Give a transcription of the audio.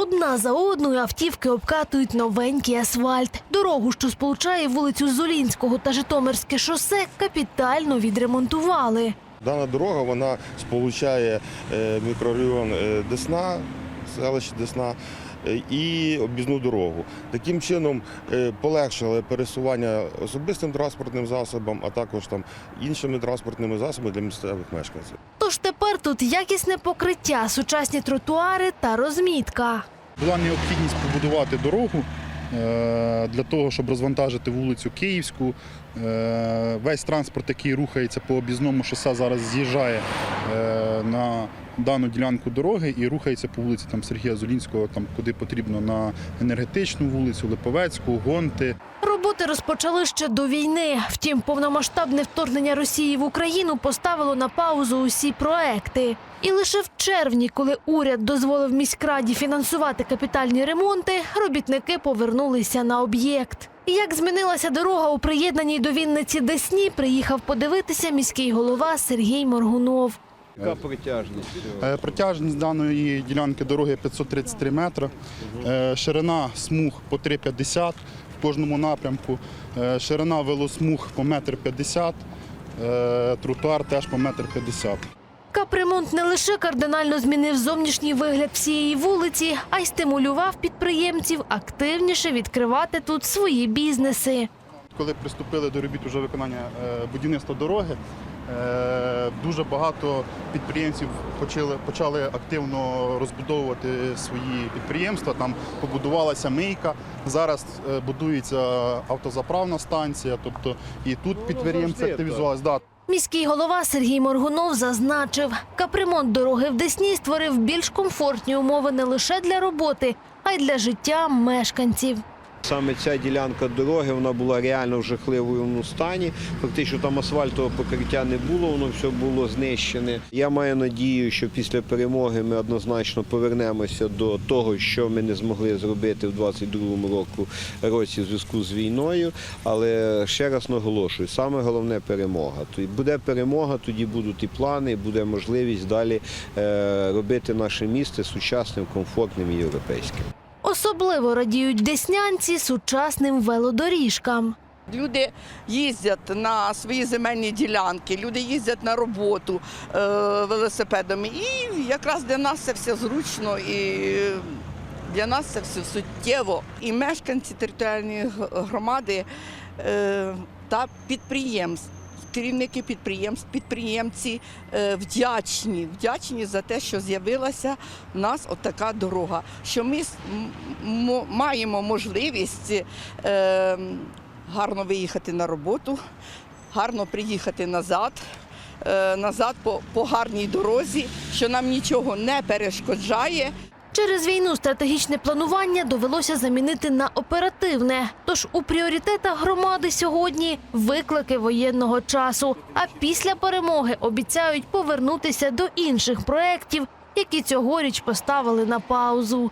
Одна за одною автівки обкатують новенький асфальт. Дорогу, що сполучає вулицю Золінського та Житомирське шосе, капітально відремонтували. Дана дорога вона сполучає е, мікрорайон е, Десна, селище Десна і об'їзну дорогу. Таким чином е, полегшили пересування особистим транспортним засобам, а також там іншими транспортними засобами для місцевих мешканців. Тож тепер тут якісне покриття, сучасні тротуари та розмітка. Була необхідність побудувати дорогу е, для того, щоб розвантажити вулицю Київську. Е, Весь транспорт, який рухається по об'їзному шосе, зараз з'їжджає е, на дану ділянку дороги і рухається по вулиці там, Сергія Золінського, там, куди потрібно на енергетичну вулицю, Липовецьку, Гонти. Роботи розпочали ще до війни. Втім, повномасштабне вторгнення Росії в Україну поставило на паузу усі проекти. І лише в червні, коли уряд дозволив міськраді фінансувати капітальні ремонти, робітники повернулися на об'єкт. Як змінилася дорога у приєднаній до Вінниці Десні, приїхав подивитися міський голова Сергій Моргунов. Яка притяжність цього? Е, Протяжність даної ділянки дороги 533 метри, Е, ширина смуг по 3,50 в кожному напрямку, Е, ширина велосмуг по 1,50 м, тротуар теж по 1,50 м. Капремонт не лише кардинально змінив зовнішній вигляд всієї вулиці, а й стимулював підприємців активніше відкривати тут свої бізнеси. Коли приступили до робіт уже виконання е, будівництва дороги, е, дуже багато підприємців почали, почали активно розбудовувати свої підприємства. Там побудувалася мийка. Зараз е, будується автозаправна станція. Тобто і тут підприємці завжди активізувалися. Да, Міський голова Сергій Моргунов зазначив, капремонт дороги в Десні створив більш комфортні умови не лише для роботи, а й для життя мешканців. Саме ця ділянка дороги вона була реально в жахливому стані. Фактично там асфальтового покриття не було, воно все було знищене. Я маю надію, що після перемоги ми однозначно повернемося до того, що ми не змогли зробити в 22-му року році в зв'язку з війною. Але ще раз наголошую, саме головне перемога. Буде перемога, тоді будуть і плани, і буде можливість далі е, робити наше місто сучасним, комфортним і європейським. Особливо радіють деснянці сучасним велодоріжкам. Люди їздять на свої земельні ділянки, люди їздять на роботу е, велосипедами. І якраз для нас це все зручно і для нас це все суттєво. І мешканці територіальної громади е, та підприємств. Керівники підприємств, підприємці е, вдячні, вдячні за те, що з'явилася в нас отака дорога. Що ми маємо можливість е, гарно виїхати на роботу, гарно приїхати назад, е, назад по, по гарній дорозі, що нам нічого не перешкоджає. Через війну стратегічне планування довелося замінити на оперативне. Тож у пріоритетах громади сьогодні виклики воєнного часу. А після перемоги обіцяють повернутися до інших проєктів, які цьогоріч поставили на паузу.